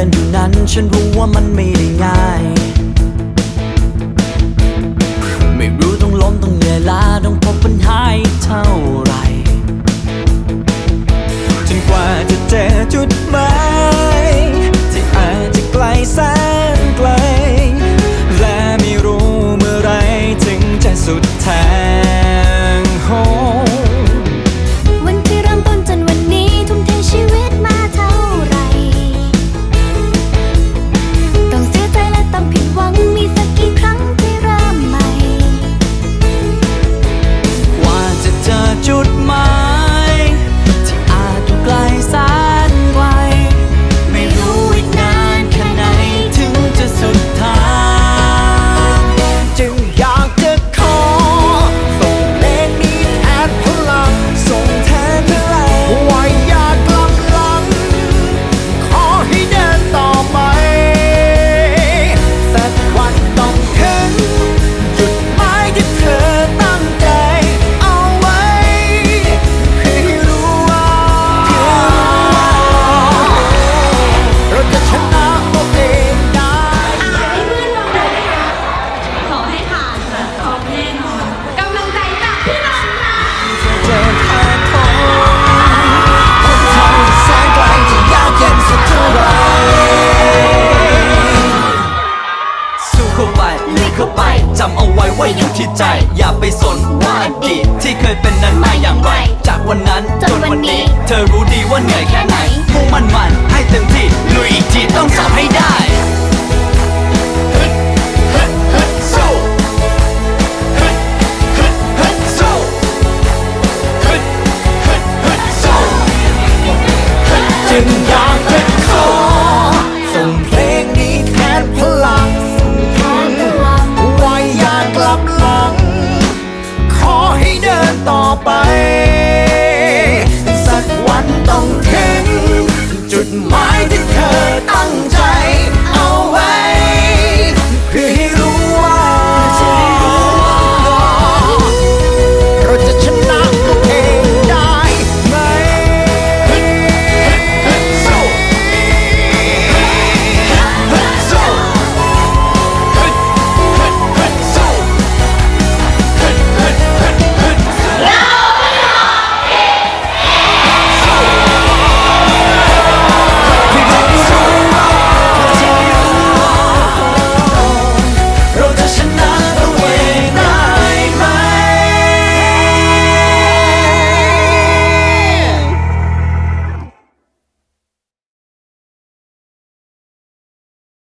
ินอยู่นั้น ฉันรู้ว่ามันไม่ได้ง่าย ที่ใจ อย่าไปสนว่าอดีตที่เคยเป็นนั้นมาอย่างไร จากวันนั้นจนวันนี้ เธอรู้ดีว่าเหนื่อยแค่ไหนมุ่งมั่นให้เต็มที่ลุยอีกทีต้องสอบให้ได้ certain-minded cut.